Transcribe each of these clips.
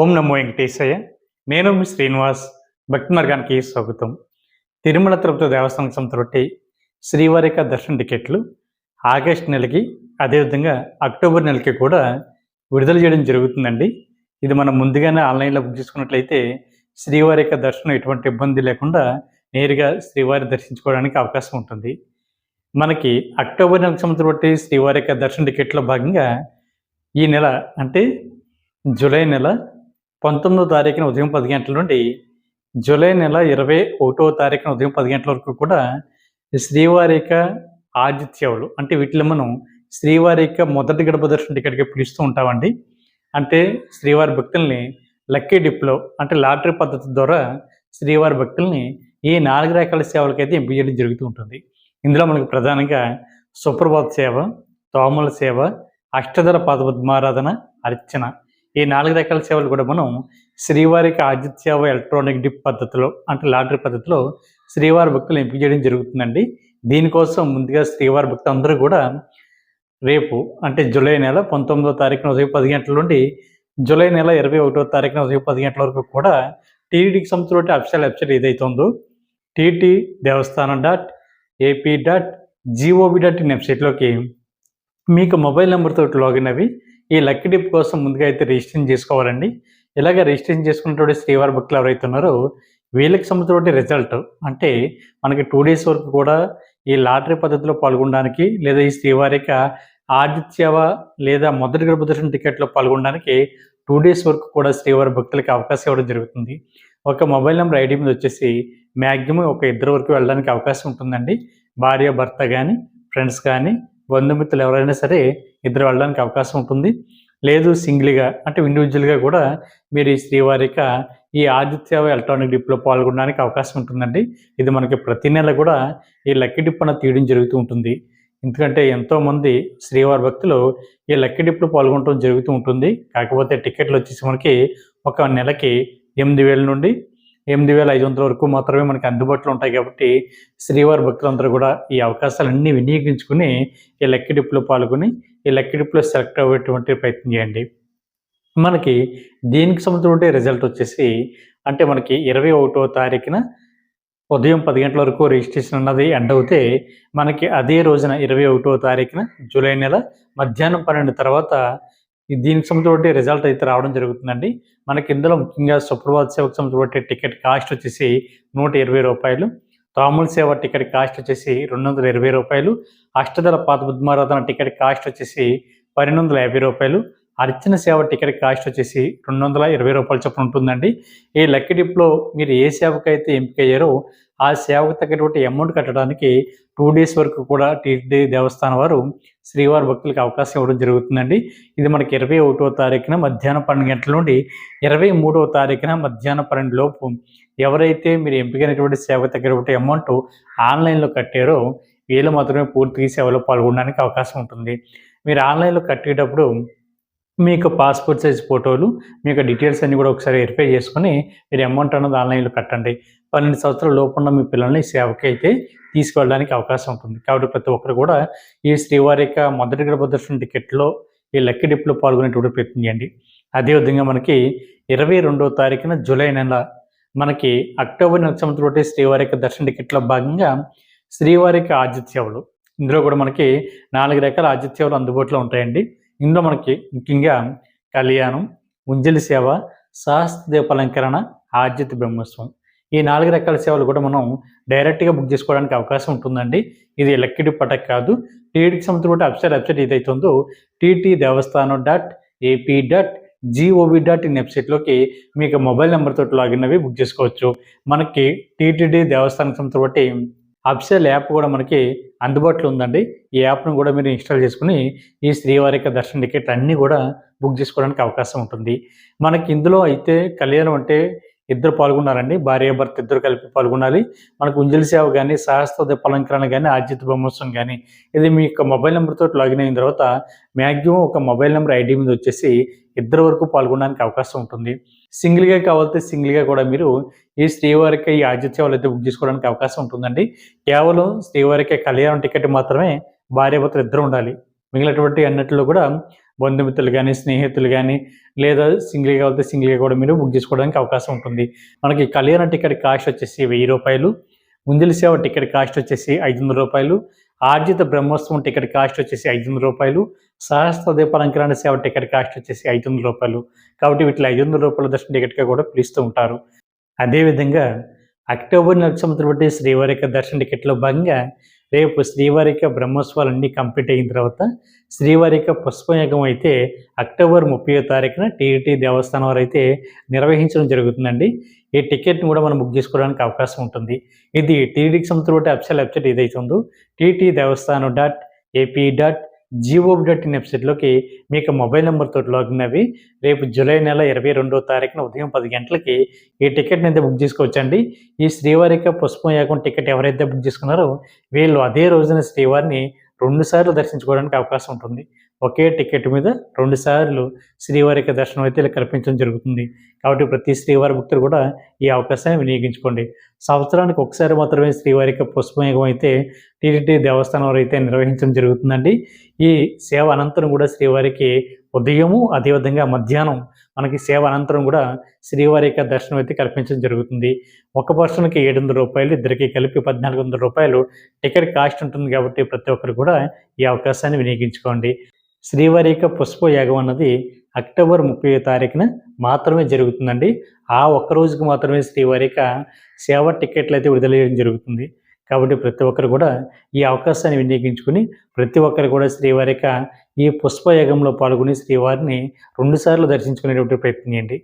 ఓం నమో వెంకటేశయ్య. నేను మీ శ్రీనివాస్. భక్తి మార్గానికి స్వాగతం. తిరుమల తిరుపతి దేవస్థానం సంతృప్తి శ్రీవారి యొక్క దర్శన టికెట్లు ఆగస్ట్ నెలకి అదేవిధంగా అక్టోబర్ నెలకి కూడా విడుదల చేయడం జరుగుతుందండి. ఇది మనం ముందుగానే ఆన్లైన్లో బుక్ చేసుకున్నట్లయితే శ్రీవారి యొక్క దర్శనం ఎటువంటి ఇబ్బంది లేకుండా నేరుగా శ్రీవారి దర్శించుకోవడానికి అవకాశం ఉంటుంది. మనకి అక్టోబర్ నెలకు సంవత్సరం బట్టి శ్రీవారి యొక్క దర్శన టికెట్లో భాగంగా ఈ నెల అంటే జూలై నెల పంతొమ్మిదో తారీఖున ఉదయం పది గంటల నుండి జూలై నెల ఇరవై ఒకటో తారీఖున ఉదయం పది గంటల వరకు కూడా శ్రీవారిక ఆదిత్యవులు అంటే వీటిలో మనం శ్రీవారి యొక్క మొదటి గడప దర్శనం ఇక్కడికి పిలుస్తూ ఉంటామండి. అంటే శ్రీవారి భక్తుల్ని లక్కీ డిప్లో అంటే లాటరీ పద్ధతి ద్వారా శ్రీవారి భక్తుల్ని ఈ నాలుగు రకాల సేవలకైతే ఎంపిక చేయడం జరుగుతూ ఉంటుంది. ఇందులో మనకు ప్రధానంగా సుప్రభాత సేవ తోమల సేవ అష్టధర పాదపద్మారాధన అర్చన ఈ నాలుగు రకాల సేవలు కూడా మనం శ్రీవారికి ఆదిత్య సేవ ఎలక్ట్రానిక్ డిప్ పద్ధతిలో అంటే లాటరీ పద్ధతిలో శ్రీవారి భక్తులు ఎంపిక చేయడం జరుగుతుందండి. దీనికోసం ముందుగా శ్రీవారి భక్తులు అందరూ కూడా రేపు అంటే జూలై నెల పంతొమ్మిదో తారీఖున ఉదయం పది గంటల నుండి జూలై నెల ఇరవై ఒకటో తారీఖున ఉదయం పది గంటల వరకు కూడా టీటీడీకి సంబంధించిన అఫిషియల్ వెబ్సైట్ ఏదైతే ఉందో TT Devasthanam dot AP dot GOV dot in వెబ్సైట్లోకి మీకు మొబైల్ నెంబర్తో లాగిన్ అవి ఈ లక్కీ డిప్ కోసం ముందుగా అయితే రిజిస్ట్రేషన్ చేసుకోవాలండి. ఇలాగ రిజిస్ట్రేషన్ చేసుకున్నటువంటి శ్రీవారి భక్తులు ఎవరైతే ఉన్నారో వీళ్ళకి సంబంధించిన రిజల్ట్ అంటే మనకి టూ డేస్ వరకు కూడా ఈ లాటరీ పద్ధతిలో పాల్గొనడానికి లేదా ఈ శ్రీవారిక ఆదిత్యవ లేదా మొదటి గర్భదర్శన టికెట్లో పాల్గొనడానికి టూ డేస్ వరకు కూడా శ్రీవారి భక్తులకి అవకాశం ఇవ్వడం జరుగుతుంది. ఒక మొబైల్ నెంబర్ ఐడి మీద వచ్చేసి మ్యాక్సిమం ఒక ఇద్దరు వరకు వెళ్ళడానికి అవకాశం ఉంటుందండి. భార్య భర్త కానీ ఫ్రెండ్స్ కానీ బంధుమిత్రులు ఎవరైనా సరే ఇద్దరు వెళ్ళడానికి అవకాశం ఉంటుంది. లేదు సింగిల్గా అంటే ఇండివిజువల్గా కూడా మీరు ఈ శ్రీవారిక ఈ ఆదిత్య ఎలక్ట్రానిక్ డిప్లో పాల్గొనడానికి అవకాశం ఉంటుందండి. ఇది మనకి ప్రతి నెల కూడా ఈ లక్కీ డిప్ అన్న తీయడం జరుగుతూ ఉంటుంది. ఎందుకంటే ఎంతోమంది శ్రీవారి భక్తులు ఈ లక్కీ డిప్లో పాల్గొనడం జరుగుతూ ఉంటుంది. కాకపోతే టికెట్లు వచ్చేసి మనకి ఒక నెలకి ఎనిమిది వేల నుండి ఎనిమిది వేల ఐదు వందల వరకు మాత్రమే మనకి అందుబాటులో ఉంటాయి కాబట్టి శ్రీవారి భక్తులందరూ కూడా ఈ అవకాశాలన్నీ వినియోగించుకుని ఈ లక్కీ డిప్లో పాల్గొని ఈ లక్కీ డిప్లో సెలెక్ట్ అయ్యేటువంటి ప్రయత్నం చేయండి. మనకి దీనికి సంబంధించిన రిజల్ట్ వచ్చేసి అంటే మనకి ఇరవై ఒకటో తారీఖున ఉదయం పది గంటల వరకు రిజిస్ట్రేషన్ అన్నది ఎండ్ అవుతే మనకి అదే రోజున ఇరవై ఒకటో తారీఖున జూలై నెల మధ్యాహ్నం పన్నెండు తర్వాత దీనికి సంబంధించిన రిజల్ట్ అయితే రావడం జరుగుతుందండి. మనకి ఇందులో ముఖ్యంగా సుప్రభాత్ సేవకు సంబంధించిన టికెట్ కాస్ట్ వచ్చేసి నూట ఇరవై రూపాయలు. రాముల సేవ టికెట్ కాస్ట్ వచ్చేసి రెండు వందల ఇరవై రూపాయలు. అష్టదళ పాత బుద్ధమారాధన టికెట్ కాస్ట్ వచ్చేసి పన్నెండు వందల యాభై రూపాయలు. అర్చన సేవ టికెట్ కాస్ట్ వచ్చేసి రెండు వందల ఇరవై రూపాయల చొప్పున ఉంటుందండి. ఈ లక్కీ డిప్లో మీరు ఏ సేవకు అయితే ఎంపిక అయ్యారో ఆ సేవకు తగ్గటువంటి అమౌంట్ కట్టడానికి టూ డేస్ వరకు కూడా టీటీ దేవస్థానం వారు శ్రీవారి భక్తులకు అవకాశం ఇవ్వడం జరుగుతుందండి. ఇది మనకి ఇరవై ఒకటో తారీఖున మధ్యాహ్నం పన్నెండు గంటల నుండి ఇరవై మూడవ తారీఖున మధ్యాహ్నం పన్నెండు లోపు ఎవరైతే మీరు ఎంపికైనటువంటి సేవ తగ్గినటువంటి అమౌంట్ ఆన్లైన్లో కట్టారో వీళ్ళు మాత్రమే పూర్తిగా సేవలో పాల్గొనడానికి అవకాశం ఉంటుంది. మీరు ఆన్లైన్లో కట్టేటప్పుడు మీకు పాస్పోర్ట్ సైజ్ ఫోటోలు మీకు డీటెయిల్స్ అన్నీ కూడా ఒకసారి వెరిఫై చేసుకుని మీరు అమౌంట్ అన్నది ఆన్లైన్లో కట్టండి. పన్నెండు సంవత్సరాల లోపు ఉన్న మీ పిల్లల్ని సేవకి అయితే తీసుకెళ్ళడానికి అవకాశం ఉంటుంది. కాబట్టి ప్రతి ఒక్కరు కూడా ఈ శ్రీవారి యొక్క మొదటి గర్భ టికెట్లో ఈ లక్కీ డిప్లో పాల్గొనేటువంటి ప్రయత్నం చేయండి. అదేవిధంగా మనకి ఇరవై రెండవ తారీఖున జూలై నెల మనకి అక్టోబర్ నెల సంవత్సరం శ్రీవారి యొక్క దర్శన టికెట్లో భాగంగా శ్రీవారి యొక్క ఆతిథ్యవులు ఇందులో కూడా మనకి నాలుగు రకాల ఆతిథ్యాలు అందుబాటులో ఉంటాయండి. ఇందులో మనకి ముఖ్యంగా కళ్యాణం ఉంజలి సేవ సహస్ర దీపాలంకరణ ఆద్యత బ్రహ్మోత్సవం. ఈ నాలుగు రకాల సేవలు కూడా మనం డైరెక్ట్గా బుక్ చేసుకోవడానికి అవకాశం ఉంటుందండి. ఇది లక్కిడి పటక్ కాదు. టీటీకి సంబంధించిన వెబ్సైట్ వెబ్సైట్ ఏదైతుందో ఉందో TT Devasthanam dot AP dot GOV dot in వెబ్సైట్లోకి మీకు మొబైల్ నెంబర్ తోటి లాగిన్ అవి బుక్ చేసుకోవచ్చు. మనకి టీటీడీ దేవస్థానం సంస్థతోటి అప్సెల్ యాప్ కూడా మనకి అందుబాటులో ఉందండి. ఈ యాప్ను కూడా మీరు ఇన్స్టాల్ చేసుకుని ఈ శ్రీవారి యొక్క దర్శన టికెట్ అన్నీ కూడా బుక్ చేసుకోవడానికి అవకాశం ఉంటుంది. మనకి ఇందులో అయితే కళ్యాణం అంటే ఇద్దరు పాల్గొన్నారండి. భార్య భర్త ఇద్దరు కలిపి పాల్గొనాలి. మనకు ఉంజలి సేవ కానీ సహస్త దీపాలంకరణ కానీ ఆజిత్ బ్రహ్మోత్సవం కానీ ఇది మీ యొక్క మొబైల్ నెంబర్తో లాగిన్ అయిన తర్వాత మ్యాక్సిమం ఒక మొబైల్ నెంబర్ ఐడి మీద వచ్చేసి ఇద్దరు వరకు పాల్గొనడానికి అవకాశం ఉంటుంది. సింగిల్గా కావాలంటే సింగిల్గా కూడా మీరు ఈ శ్రీవారికి ఈ ఆజిత్ సేవలు అయితే బుక్ చేసుకోవడానికి అవకాశం ఉంటుందండి. కేవలం శ్రీవారికి కళ్యాణం టికెట్ మాత్రమే భార్యాభర్తలు ఇద్దరు ఉండాలి. మిగిలినటువంటి అన్నిటిలో కూడా బంధుమిత్రులు కానీ స్నేహితులు కానీ లేదా సింగిల్గా వెళ్తే సింగిల్గా కూడా మీరు బుక్ చేసుకోవడానికి అవకాశం ఉంటుంది. మనకి కళ్యాణ టికెట్ కాస్ట్ వచ్చేసి వెయ్యి రూపాయలు ముంజలి సేవ టికెట్ కాస్ట్ వచ్చేసి ఐదు వందల రూపాయలు ఆర్జిత బ్రహ్మోత్సవం టికెట్ కాస్ట్ వచ్చేసి ఐదు వందల రూపాయలు సహస్ర దీపాలంకరణ సేవ టికెట్ కాస్ట్ వచ్చేసి ఐదు వందల రూపాయలు. కాబట్టి వీటిలో ఐదు వందల రూపాయల దర్శన టికెట్గా కూడా పిలుస్తూ ఉంటారు. అదేవిధంగా అక్టోబర్ నెల సంవత్సరం బట్టి శ్రీవారిక దర్శన టికెట్లో భాగంగా రేపు శ్రీవారిక బ్రహ్మోత్సవాలు అన్నీ కంప్లీట్ అయిన తర్వాత శ్రీవారిక పుష్పయోగం అయితే అక్టోబర్ ముప్పై తారీఖున టీటీడీ దేవస్థానం వారు అయితే నిర్వహించడం జరుగుతుందండి. ఈ టికెట్ని కూడా మనం బుక్ చేసుకోవడానికి అవకాశం ఉంటుంది. ఇది టీటీడీకి సంబంధించిన వెబ్సైట్ వెబ్సైట్ ఏదైతే ఉందో TT Devasthanam dot AP dot GOV dot in వెబ్సైట్లోకి మీకు మొబైల్ నెంబర్తో లాగిన్ అవి రేపు జూలై నెల ఇరవై రెండో తారీఖున ఉదయం పది గంటలకి ఈ టికెట్ని అయితే బుక్ చేసుకోవచ్చండి. ఈ శ్రీవారిక పుష్పం యాగం టికెట్ ఎవరైతే బుక్ చేసుకున్నారో వీళ్ళు అదే రోజున శ్రీవారిని రెండుసార్లు దర్శించుకోవడానికి అవకాశం ఉంటుంది. ఒకే టికెట్ మీద రెండు సార్లు శ్రీవారిక దర్శనం అయితే ఇలా కల్పించడం జరుగుతుంది. కాబట్టి ప్రతి శ్రీవారి భక్తులు కూడా ఈ అవకాశాన్ని వినియోగించుకోండి. సంవత్సరానికి ఒకసారి మాత్రమే శ్రీవారిక పుష్పమేఘం అయితే టీటీడీ దేవస్థానం వారు అయితే నిర్వహించడం జరుగుతుందండి. ఈ సేవ అనంతరం కూడా శ్రీవారికి ఉదయము అదేవిధంగా మధ్యాహ్నం మనకి సేవ అనంతరం కూడా శ్రీవారి యొక్క దర్శనం అయితే కల్పించడం జరుగుతుంది. ఒక పర్సన్కి ఏడు వందల రూపాయలు ఇద్దరికి కలిపి పద్నాలుగు వందల రూపాయలు టికెట్ కాస్ట్ ఉంటుంది కాబట్టి ప్రతి ఒక్కరు కూడా ఈ అవకాశాన్ని వినియోగించుకోండి. శ్రీవారి యొక్క పుష్ప యాగం అన్నది అక్టోబర్ ముప్పై తారీఖున మాత్రమే జరుగుతుందండి. ఆ ఒక్క రోజుకి మాత్రమే శ్రీవారిక సేవ టికెట్లు అయితే విడుదల చేయడం జరుగుతుంది. కాబట్టి ప్రతి ఒక్కరు కూడా ఈ అవకాశాన్ని వినియోగించుకుని ప్రతి ఒక్కరు కూడా శ్రీవారిక ఈ పుష్పయాగంలో పాల్గొని శ్రీవారిని రెండుసార్లు దర్శించుకునేటువంటి ప్రయత్నం చేయండి.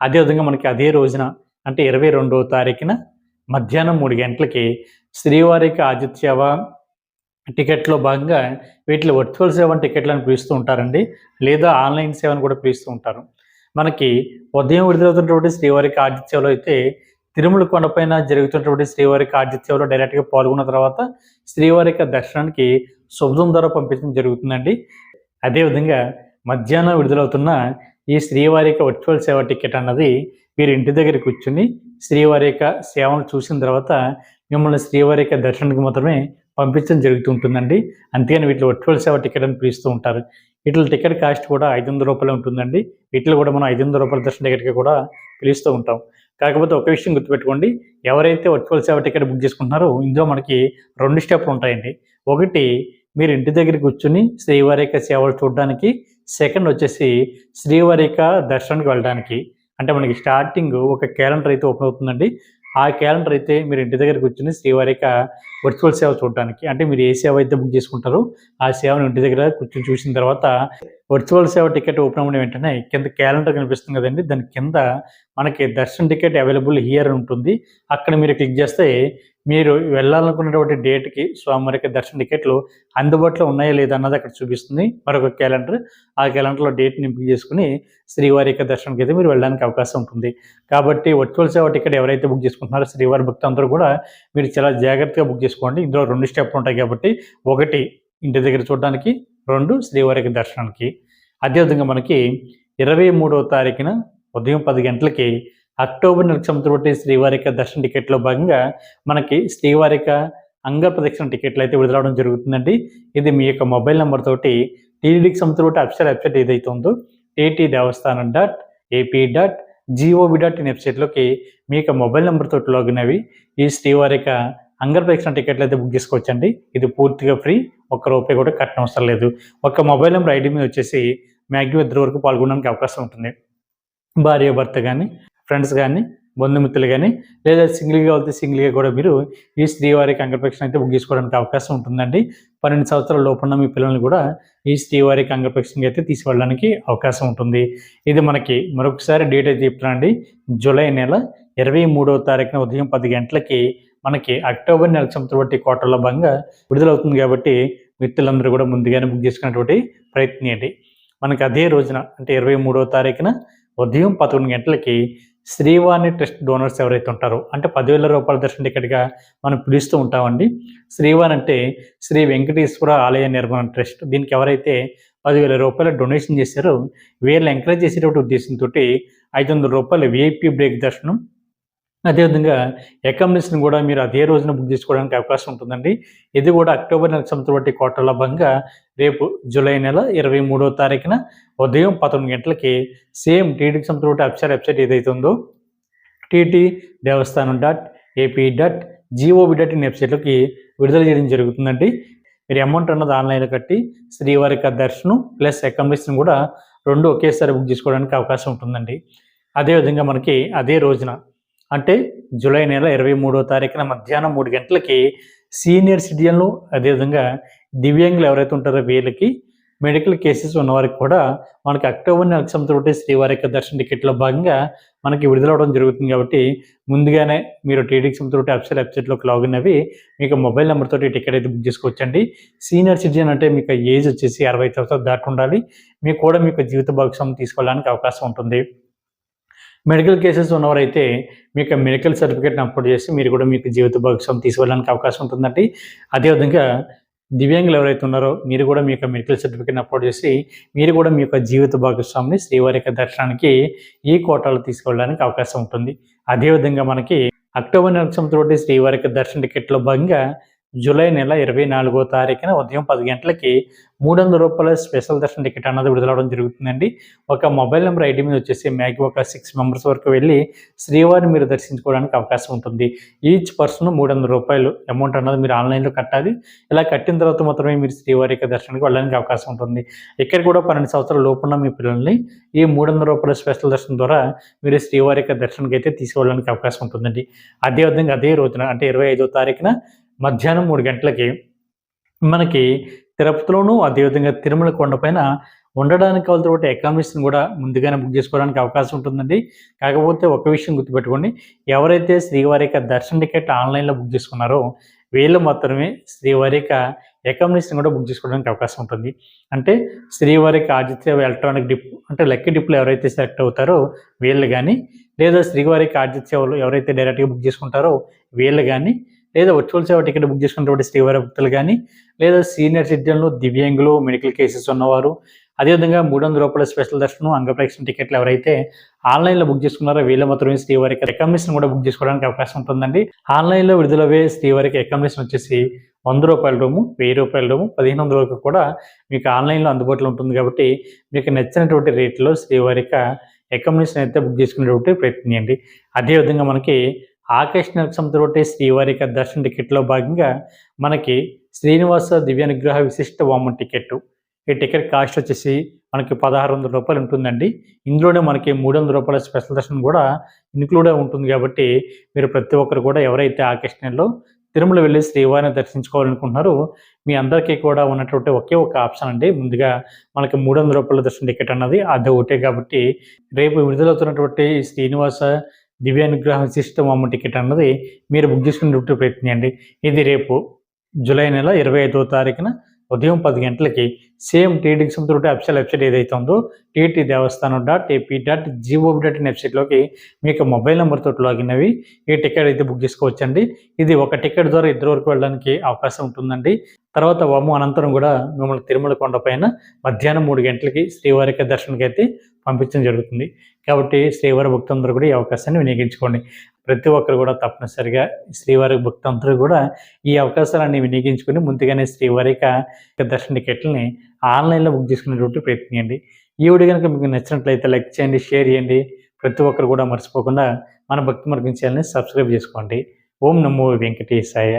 అదేవిధంగా మనకి అదే రోజున అంటే ఇరవై రెండవ తారీఖున మధ్యాహ్నం మూడు గంటలకి శ్రీవారికి ఆదిత్యవ టికెట్లో భాగంగా వీటిలో వర్చువల్ సేవ టికెట్లను పిలుస్తూ ఉంటారండి. లేదా ఆన్లైన్ సేవను కూడా పిలుస్తూ ఉంటారు. మనకి ఉదయం విడుదలవుతున్నటువంటి శ్రీవారికి ఆదిత్యలో అయితే తిరుమల కొండపైన జరుగుతున్నటువంటి శ్రీవారికి ఆదిత్యంలో డైరెక్ట్గా పాల్గొన్న తర్వాత శ్రీవారికి దర్శనానికి శుభ్రం ద్వారా పంపించడం జరుగుతుందండి. అదేవిధంగా మధ్యాహ్నం విడుదలవుతున్న ఈ శ్రీవారిక వర్చువల్ సేవ టికెట్ అన్నది మీరు ఇంటి దగ్గర కూర్చుని శ్రీవారిక సేవను చూసిన తర్వాత మిమ్మల్ని శ్రీవారిక దర్శనానికి మాత్రమే పంపించడం జరుగుతూ ఉంటుందండి అంతేగాని వీటిలో వర్చువల్ సేవ టికెట్ అని పిలుస్తూ ఉంటారు. వీటిలో టికెట్ కాస్ట్ కూడా ఐదు వందల రూపాయలు ఉంటుందండి. వీటిలో కూడా మనం ఐదు వందల రూపాయల దర్శన టికెట్గా కూడా పిలుస్తూ ఉంటాం. కాకపోతే ఒక విషయం గుర్తుపెట్టుకోండి. ఎవరైతే వర్చువల్ సేవ టికెట్ బుక్ చేసుకుంటున్నారో ఇందులో మనకి రెండు స్టెప్లు ఉంటాయండి. ఒకటి మీరు ఇంటి దగ్గర కూర్చుని శ్రీవారిక సేవలు చూడడానికి సెకండ్ వచ్చేసి శ్రీవారిక దర్శనానికి వెళ్ళడానికి. అంటే మనకి స్టార్టింగ్ ఒక క్యాలెండర్ అయితే ఓపెన్ అవుతుందండి. ఆ క్యాలెండర్ అయితే మీరు ఇంటి దగ్గర కూర్చుని శ్రీవారిక వర్చువల్ సేవ చూడడానికి అంటే మీరు ఏ సేవ అయితే బుక్ చేసుకుంటారో ఆ సేవను ఇంటి దగ్గర కూర్చొని చూసిన తర్వాత వర్చువల్ సేవ టికెట్ ఓపెన్ అవ్వడం వెంటనే కింద క్యాలెండర్ కనిపిస్తుంది కదండి. దాని కింద మనకి దర్శన్ టికెట్ అవైలబుల్ హియర్ ఉంటుంది. అక్కడ మీరు క్లిక్ చేస్తే మీరు వెళ్ళాలనుకున్నటువంటి డేట్కి స్వామివారికి దర్శన టికెట్లు అందుబాటులో ఉన్నాయా లేదా అన్నది అక్కడ చూపిస్తుంది. మరొక క్యాలెండర్ ఆ క్యాలెండర్లో డేట్ని ఎంపిక చేసుకుని శ్రీవారి యొక్క దర్శనానికి అయితే మీరు వెళ్ళడానికి అవకాశం ఉంటుంది. కాబట్టి వర్చువల్ సేవ టికెట్ ఎవరైతే బుక్ చేసుకుంటున్నారో శ్రీవారి భక్తులందరూ కూడా మీరు చాలా జాగ్రత్తగా బుక్ చేసుకోండి. ఇందులో రెండు స్టెప్లు ఉంటాయి కాబట్టి ఒకటి ఇంటి దగ్గర చూడడానికి రెండు శ్రీవారికి దర్శనానికి. అదేవిధంగా మనకి ఇరవై మూడవ తారీఖున ఉదయం పది గంటలకి అక్టోబర్ నెలకు సంబంధించిన శ్రీవారిక దర్శన టికెట్లో భాగంగా మనకి శ్రీవారిక అంగ ప్రదక్షిణ టికెట్లు అయితే విడుదలవడం జరుగుతుందండి. ఇది మీ యొక్క మొబైల్ నెంబర్ తోటి టీడీకి సంబంధించిన అఫిషియల్ వెబ్సైట్ ఏదైతే ఉందో ET Devasthanam dot AP dot GOV dot in వెబ్సైట్లోకి మీ యొక్క మొబైల్ నెంబర్ తోటి లాగిన్ అవి ఈ శ్రీవారిక అంగర్ ప్రదక్షిణ టికెట్లు అయితే బుక్ చేసుకోవచ్చండి. ఇది పూర్తిగా ఫ్రీ ఒక్క రూపాయి కూడా కట్టడం అవసరం లేదు. ఒక మొబైల్ నెంబర్ ఐడి మీద వచ్చేసి మ్యాగ్జిమం ఇద్దరు వరకు పాల్గొనడానికి అవకాశం ఉంటుంది. భార్య భర్త కానీ ఫ్రెండ్స్ కానీ బంధుమిత్రులు కానీ లేదా సింగిల్గా వెళ్తే సింగిల్గా కూడా మీరు ఈ శ్రీవారికి అంగప్రక్షణ అయితే బుక్ చేసుకోవడానికి అవకాశం ఉంటుందండి. పన్నెండు సంవత్సరాల లోపున్న మీ పిల్లల్ని కూడా ఈ స్త్రీవారి అంగప్రక్షణకి అయితే తీసుకెళ్ళడానికి అవకాశం ఉంటుంది. ఇది మనకి మరొకసారి డేట్ అయితే చెప్తున్నాండి జూలై నెల ఇరవై మూడవ తారీఖున ఉదయం పది గంటలకి మనకి అక్టోబర్ నెల చంద్రబట్టి కోటల్లో భాగంగా విడుదలవుతుంది కాబట్టి మిత్రులందరూ కూడా ముందుగానే బుక్ చేసుకున్నటువంటి ప్రయత్నించండి మనకి అదే రోజున అంటే ఇరవై మూడవ తారీఖున ఉదయం పదకొండు గంటలకి శ్రీవాణి ట్రస్ట్ డోనర్స్ ఎవరైతే ఉంటారో అంటే పదివేల రూపాయల దర్శన టికెట్గా మనం పిలుస్తూ ఉంటామండి. శ్రీవాణి అంటే శ్రీ వెంకటేశ్వర ఆలయ నిర్మాణ ట్రస్ట్. దీనికి ఎవరైతే పదివేల రూపాయలు డొనేషన్ చేశారో వీళ్ళు ఎంకరేజ్ చేసేటువంటి ఉద్దేశంతో ఐదు వందల రూపాయలు విఐపి బ్రేక్ దర్శనం అదేవిధంగా అకామిడేషన్ కూడా మీరు అదే రోజున బుక్ చేసుకోవడానికి అవకాశం ఉంటుందండి. ఇది కూడా అక్టోబర్ నెల సంవత్సరం బట్టి కోటల భాగంగా రేపు జూలై నెల ఇరవై మూడో తారీఖున ఉదయం పదకొండు గంటలకి సేమ్ టీటీకి సంవత్సరం బట్టి వెబ్సైట్ ఏదైతే ఉందో TT Devasthanam dot AP dot GOV dot in వెబ్సైట్లోకి విడుదల చేయడం జరుగుతుందండి. మీరు అమౌంట్ అన్నది ఆన్లైన్లో కట్టి శ్రీవారి దర్శనం ప్లస్ అకామిడేషన్ కూడా రెండు ఒకేసారి బుక్ చేసుకోవడానికి అవకాశం ఉంటుందండి. అదేవిధంగా మనకి అదే రోజున అంటే జూలై నెల ఇరవై మూడో తారీఖున మధ్యాహ్నం మూడు గంటలకి సీనియర్ సిటిజన్లు అదేవిధంగా దివ్యాంగులు ఎవరైతే ఉంటారో వీళ్ళకి మెడికల్ కేసెస్ ఉన్నవారికి కూడా మనకి అక్టోబర్ నెలకు సంవత్సరం శ్రీవారి యొక్క దర్శన టికెట్లో భాగంగా మనకి విడుదలవడం జరుగుతుంది కాబట్టి ముందుగానే మీరు టీడీకి సంవత్సరం అఫ్సర్ వెబ్సైట్లోకి లాగిన్ అవి మీకు మొబైల్ నెంబర్ తోటి టికెట్ అయితే బుక్ చేసుకోవచ్చండి. సీనియర్ సిటిజన్ అంటే మీకు ఏజ్ వచ్చేసి అరవై సంవత్సరాలు దాటి ఉండాలి. మీకు కూడా మీకు జీవిత భాగస్వామి తీసుకోవడానికి అవకాశం ఉంటుంది. మెడికల్ కేసెస్ ఉన్నవారైతే మీకు మెడికల్ సర్టిఫికేట్ని అప్లోడ్ చేసి మీరు కూడా మీకు జీవిత భాగస్వామి తీసుకెళ్ళడానికి అవకాశం ఉంటుందండి. అదేవిధంగా దివ్యాంగులు ఎవరైతే ఉన్నారో మీరు కూడా మీ యొక్క మెడికల్ సర్టిఫికేట్ని అప్లోడ్ చేసి మీరు కూడా మీ యొక్క జీవిత భాగస్వామిని శ్రీవారి యొక్క దర్శనానికి ఈ కోటాలు తీసుకెళ్ళడానికి అవకాశం ఉంటుంది. అదేవిధంగా మనకి అక్టోబర్ నెల సంవత్సరం శ్రీవారి యొక్క దర్శన టికెట్లో భాగంగా జూలై నెల ఇరవై నాలుగో తారీఖున ఉదయం పది గంటలకి మూడు వందల రూపాయల స్పెషల్ దర్శన టికెట్ అన్నది విడుదలవడం జరుగుతుందండి. ఒక మొబైల్ నెంబర్ ఐడి మీద వచ్చేసి మ్యాగ్ ఒక సిక్స్ మెంబర్స్ వరకు వెళ్ళి శ్రీవారిని మీరు దర్శించుకోవడానికి అవకాశం ఉంటుంది. ఈచ్ పర్సన్ మూడు వందల రూపాయలు అమౌంట్ అన్నది మీరు ఆన్లైన్లో కట్టాలి. ఇలా కట్టిన తర్వాత మాత్రమే మీరు శ్రీవారి యొక్క దర్శనానికి వెళ్ళడానికి అవకాశం ఉంటుంది. ఇక్కడ కూడా పన్నెండు సంవత్సరాల లోపున్న మీ పిల్లల్ని ఈ మూడు వందల రూపాయల స్పెషల్ దర్శనం ద్వారా మీరు శ్రీవారి యొక్క దర్శనానికి అయితే తీసుకెళ్ళడానికి అవకాశం ఉంటుందండి. అదేవిధంగా అదే రోజున అంటే ఇరవై ఐదో తారీఖున మధ్యాహ్నం మూడు గంటలకి మనకి తిరుపతిలోనూ అదేవిధంగా తిరుమల కొండపైన ఉండడానికి కావాల్సిన అకామిడేషన్ కూడా ముందుగానే బుక్ చేసుకోవడానికి అవకాశం ఉంటుందండి. కాకపోతే ఒక విషయం గుర్తుపెట్టుకోండి. ఎవరైతే శ్రీవారి యొక్క దర్శన టికెట్ ఆన్లైన్లో బుక్ చేసుకున్నారో వీళ్ళు మాత్రమే శ్రీవారి యొక్క అకామిడేషన్ కూడా బుక్ చేసుకోవడానికి అవకాశం ఉంటుంది. అంటే శ్రీవారికి ఆదిత్య ఎలక్ట్రానిక్ డిప్ అంటే లక్కీ డిప్లో ఎవరైతే సెలెక్ట్ అవుతారో వీళ్ళు కానీ లేదా శ్రీవారికి యొక్క ఆదిత్యలు ఎవరైతే డైరెక్ట్గా బుక్ చేసుకుంటారో వీళ్ళు కానీ లేదా వర్చువల్ సేవ టికెట్ బుక్ చేసుకున్నటువంటి శ్రీవారి భక్తులు కానీ లేదా సీనియర్ సిటిజన్లు దివ్యాంగులు మెడికల్ కేసెస్ ఉన్నవారు అదేవిధంగా మూడు వందల రూపాయల స్పెషల్ దర్శనం అంగప్రేక్షణ టికెట్లు ఎవరైతే ఆన్లైన్లో బుక్ చేసుకున్నారో వీళ్ళ మాత్రమే శ్రీవారికి అకామిడేషన్ కూడా బుక్ చేసుకోవడానికి అవకాశం ఉంటుందండి. ఆన్లైన్లో విడుదలవే శ్రీవారికి అకామిడేషన్ వచ్చేసి వంద రూపాయల రూము వెయ్యి రూపాయల రూము పదిహేను వందల వరకు కూడా మీకు ఆన్లైన్లో అందుబాటులో ఉంటుంది కాబట్టి మీకు నచ్చినటువంటి రేట్లో శ్రీవారిక అకామిడేషన్ అయితే బుక్ చేసుకునేటువంటి ప్రయత్నం చేయండి. అదేవిధంగా మనకి ఆకాశ సంతోటి శ్రీవారిక దర్శన టికెట్లో భాగంగా మనకి శ్రీనివాస దివ్యానుగ్రహ విశిష్ట వామన్ టికెట్ ఈ టికెట్ కాస్ట్ వచ్చేసి మనకి పదహారు వందల రూపాయలు ఉంటుందండి. ఇందులోనే మనకి మూడు వందల రూపాయల స్పెషల్ దర్శనం కూడా ఇన్క్లూడ్ ఉంటుంది కాబట్టి మీరు ప్రతి ఒక్కరు కూడా ఎవరైతే ఆకర్షణలో తిరుమల వెళ్ళి శ్రీవారిని దర్శించుకోవాలనుకుంటున్నారో మీ అందరికీ కూడా ఉన్నటువంటి ఒకే ఒక ఆప్షన్ అండి. ముందుగా మనకి మూడు వందల రూపాయల దర్శన టికెట్ అన్నది. అది ఒకటే కాబట్టి రేపు విడుదలవుతున్నటువంటి శ్రీనివాస దివ్యానుగ్రహం సిస్టమ్ అమ్మ టికెట్ అన్నది మీరు బుక్ చేసుకునే ప్రయత్నించండి. ఇది రేపు జూలై నెల ఇరవై ఐదో తారీఖున ఉదయం పది గంటలకి సేమ్ టీడీకి సంబంధించిన అఫిషియల్ వెబ్సైట్ ఏదైతే ఉందో TT Devasthanam dot AP dot GOV dot in వెబ్సైట్లోకి మీకు మొబైల్ నెంబర్ తోటి లాగిన్ అవి ఈ టికెట్ అయితే బుక్ చేసుకోవచ్చండి. ఇది ఒక టికెట్ ద్వారా ఇద్దరు వరకు వెళ్ళడానికి అవకాశం ఉంటుందండి. తర్వాత వము అనంతరం కూడా మిమ్మల్ని తిరుమల కొండపైన మధ్యాహ్నం మూడు గంటలకి శ్రీవారికి దర్శనకి అయితే పంపించడం జరుగుతుంది. కాబట్టి శ్రీవారి భక్తులందరూ కూడా ఈ అవకాశాన్ని వినియోగించుకోండి. ప్రతి ఒక్కరు కూడా తప్పనిసరిగా శ్రీవారి భక్తులందరూ కూడా ఈ అవకాశాలన్నీ వినియోగించుకొని ముందుగానే శ్రీవారిక దర్శన టికెట్లని ఆన్లైన్లో బుక్ చేసుకునేటువంటి ప్రయత్నించండి ఈ వీడియో కనుక మీకు నచ్చినట్లయితే లైక్ చేయండి షేర్ చేయండి. ప్రతి ఒక్కరు కూడా మర్చిపోకుండా మన భక్తి మార్గం ఛానల్ని సబ్స్క్రైబ్ చేసుకోండి. ఓం నమో వెంకటేశాయ.